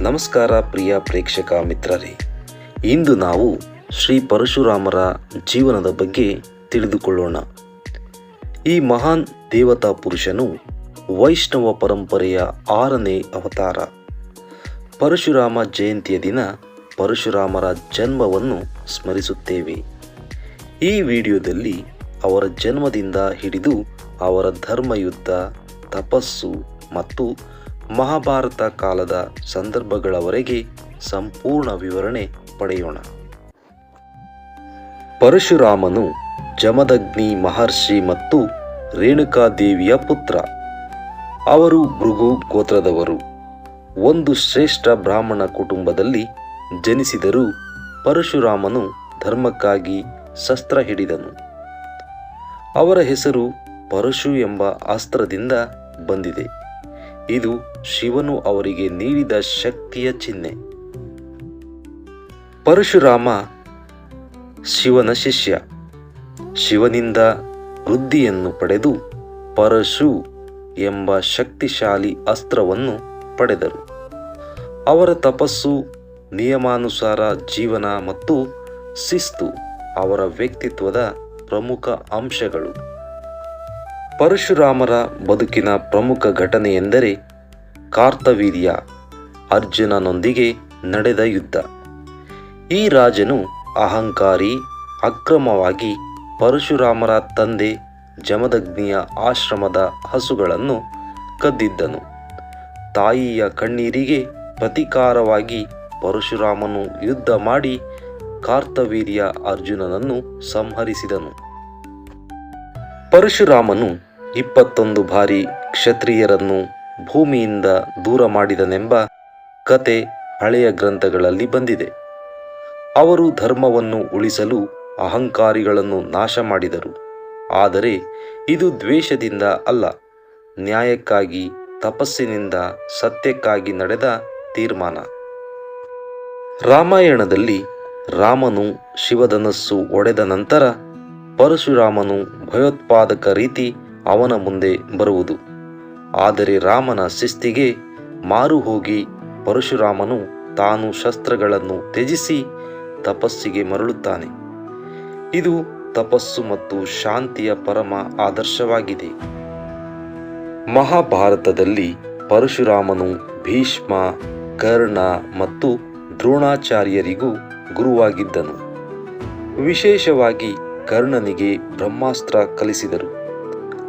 ನಮಸ್ಕಾರ ಪ್ರಿಯ ಪ್ರೇಕ್ಷಕ ಮಿತ್ರರೇ. ಇಂದು ನಾವು ಶ್ರೀ ಪರಶುರಾಮರ ಜೀವನದ ಬಗ್ಗೆ ತಿಳಿದುಕೊಳ್ಳೋಣ. ಈ ಮಹಾನ್ ದೇವತಾ ಪುರುಷನು ವೈಷ್ಣವ ಪರಂಪರೆಯ ಆರನೇ ಅವತಾರ. ಪರಶುರಾಮ ಜಯಂತಿಯ ದಿನ ಪರಶುರಾಮರ ಜನ್ಮವನ್ನು ಸ್ಮರಿಸುತ್ತೇವೆ. ಈ ವಿಡಿಯೋದಲ್ಲಿ ಅವರ ಜನ್ಮದಿಂದ ಹಿಡಿದು ಅವರ ಧರ್ಮಯುದ್ಧ, ತಪಸ್ಸು ಮತ್ತು ಮಹಾಭಾರತ ಕಾಲದ ಸಂದರ್ಭಗಳವರೆಗೆ ಸಂಪೂರ್ಣ ವಿವರಣೆ ಪಡೆಯೋಣ. ಪರಶುರಾಮನು ಜಮದಗ್ನಿ ಮಹರ್ಷಿ ಮತ್ತು ರೇಣುಕಾದೇವಿಯ ಪುತ್ರ. ಅವರು ಭೃಗು ಗೋತ್ರದವರು. ಒಂದು ಶ್ರೇಷ್ಠ ಬ್ರಾಹ್ಮಣ ಕುಟುಂಬದಲ್ಲಿ ಜನಿಸಿದರೂ ಪರಶುರಾಮನು ಧರ್ಮಕ್ಕಾಗಿ ಶಸ್ತ್ರ ಹಿಡಿದನು. ಅವರ ಹೆಸರು ಪರಶು ಎಂಬ ಅಸ್ತ್ರದಿಂದ ಬಂದಿದೆ. ಇದು ಶಿವನು ಅವರಿಗೆ ನೀಡಿದ ಶಕ್ತಿಯ ಚಿಹ್ನೆ. ಪರಶುರಾಮ ಶಿವನ ಶಿಷ್ಯ. ಶಿವನಿಂದ ವೃದ್ಧಿಯನ್ನು ಪಡೆದು ಪರಶು ಎಂಬ ಶಕ್ತಿಶಾಲಿ ಅಸ್ತ್ರವನ್ನು ಪಡೆದರು. ಅವರ ತಪಸ್ಸು, ನಿಯಮಾನುಸಾರ ಜೀವನ ಮತ್ತು ಶಿಸ್ತು ಅವರ ವ್ಯಕ್ತಿತ್ವದ ಪ್ರಮುಖ ಅಂಶಗಳು. ಪರಶುರಾಮರ ಬದುಕಿನ ಪ್ರಮುಖ ಘಟನೆಯೆಂದರೆ ಕಾರ್ತವೀರ್ಯ ಅರ್ಜುನನೊಂದಿಗೆ ನಡೆದ ಯುದ್ಧ. ಈ ರಾಜನು ಅಹಂಕಾರಿ, ಅಕ್ರಮವಾಗಿ ಪರಶುರಾಮರ ತಂದೆ ಜಮದಗ್ನಿಯ ಆಶ್ರಮದ ಹಸುಗಳನ್ನು ಕದ್ದಿದ್ದನು. ತಾಯಿಯ ಕಣ್ಣೀರಿಗೆ ಪ್ರತಿಕಾರವಾಗಿ ಪರಶುರಾಮನು ಯುದ್ಧ ಮಾಡಿ ಕಾರ್ತವೀರ್ಯ ಅರ್ಜುನನನ್ನು ಸಂಹರಿಸಿದನು. ಪರಶುರಾಮನು ಇಪ್ಪತ್ತೊಂದು ಬಾರಿ ಕ್ಷತ್ರಿಯರನ್ನು ಭೂಮಿಯಿಂದ ದೂರ ಮಾಡಿದನೆಂಬ ಕತೆ ಹಳೆಯ ಗ್ರಂಥಗಳಲ್ಲಿ ಬಂದಿದೆ. ಅವರು ಧರ್ಮವನ್ನು ಉಳಿಸಲು ಅಹಂಕಾರಿಗಳನ್ನು ನಾಶ ಮಾಡಿದರು. ಆದರೆ ಇದು ದ್ವೇಷದಿಂದ ಅಲ್ಲ, ನ್ಯಾಯಕ್ಕಾಗಿ ತಪಸ್ಸಿನಿಂದ ಸತ್ಯಕ್ಕಾಗಿ ನಡೆದ ತೀರ್ಮಾನ. ರಾಮಾಯಣದಲ್ಲಿ ರಾಮನು ಶಿವಧನಸ್ಸು ಒಡೆದ ನಂತರ ಪರಶುರಾಮನು ಭಯೋತ್ಪಾದಕ ರೀತಿ ಅವನ ಮುಂದೆ ಬರುವುದು. ಆದರೆ ರಾಮನ ಶಿಸ್ತಿಗೆ ಮಾರು ಹೋಗಿ ಪರಶುರಾಮನು ತಾನು ಶಸ್ತ್ರಗಳನ್ನು ತ್ಯಜಿಸಿ ತಪಸ್ಸಿಗೆ ಮರಳುತ್ತಾನೆ. ಇದು ತಪಸ್ಸು ಮತ್ತು ಶಾಂತಿಯ ಪರಮ ಆದರ್ಶವಾಗಿದೆ. ಮಹಾಭಾರತದಲ್ಲಿ ಪರಶುರಾಮನು ಭೀಷ್ಮ, ಕರ್ಣ ಮತ್ತು ದ್ರೋಣಾಚಾರ್ಯರಿಗೂ ಗುರುವಾಗಿದ್ದನು. ವಿಶೇಷವಾಗಿ ಕರ್ಣನಿಗೆ ಬ್ರಹ್ಮಾಸ್ತ್ರ ಕಲಿಸಿದರು.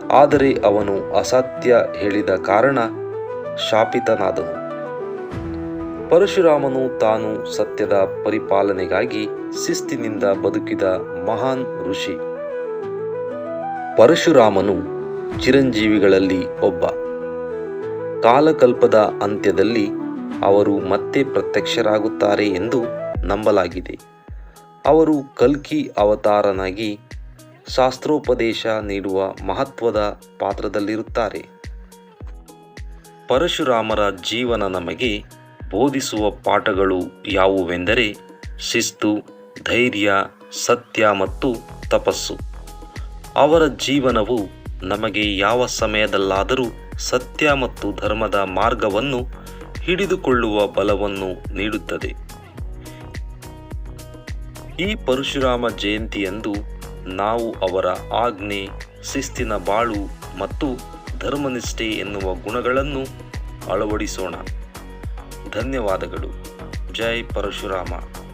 ಆದರೆ ಅವನು ಅಸತ್ಯ ಹೇಳಿದ ಕಾರಣ ಶಾಪಿತನಾದನು. ಪರಶುರಾಮನು ತಾನು ಸತ್ಯದ ಪರಿಪಾಲನೆಗಾಗಿ ಶಿಸ್ತಿನಿಂದ ಬದುಕಿದ ಮಹಾನ್ ಋಷಿ. ಪರಶುರಾಮನು ಚಿರಂಜೀವಿಗಳಲ್ಲಿ ಒಬ್ಬ. ಕಾಲಕಲ್ಪದ ಅಂತ್ಯದಲ್ಲಿ ಅವರು ಮತ್ತೆ ಪ್ರತ್ಯಕ್ಷರಾಗುತ್ತಾರೆ ಎಂದು ನಂಬಲಾಗಿದೆ. ಅವರು ಕಲ್ಕಿ ಅವತಾರನಾಗಿ ಶಾಸ್ತ್ರೋಪದೇಶ ನೀಡುವ ಮಹತ್ವದ ಪಾತ್ರದಲ್ಲಿರುತ್ತಾರೆ. ಪರಶುರಾಮರ ಜೀವನ ನಮಗೆ ಬೋಧಿಸುವ ಪಾಠಗಳು ಯಾವುವೆಂದರೆ ಶಿಸ್ತು, ಧೈರ್ಯ, ಸತ್ಯ ಮತ್ತು ತಪಸ್ಸು. ಅವರ ಜೀವನವು ನಮಗೆ ಯಾವ ಸಮಯದಲ್ಲಾದರೂ ಸತ್ಯ ಮತ್ತು ಧರ್ಮದ ಮಾರ್ಗವನ್ನು ಹಿಡಿದುಕೊಳ್ಳುವ ಬಲವನ್ನು ನೀಡುತ್ತದೆ. ಈ ಪರಶುರಾಮ ಜಯಂತಿಯಂದು ನಾವು ಅವರ ಆಜ್ಞೆ, ಶಿಸ್ತಿನ ಬಾಳು ಮತ್ತು ಧರ್ಮನಿಷ್ಠೆ ಎನ್ನುವ ಗುಣಗಳನ್ನು ಅಳವಡಿಸೋಣ. ಧನ್ಯವಾದಗಳು. ಜೈ ಪರಶುರಾಮ.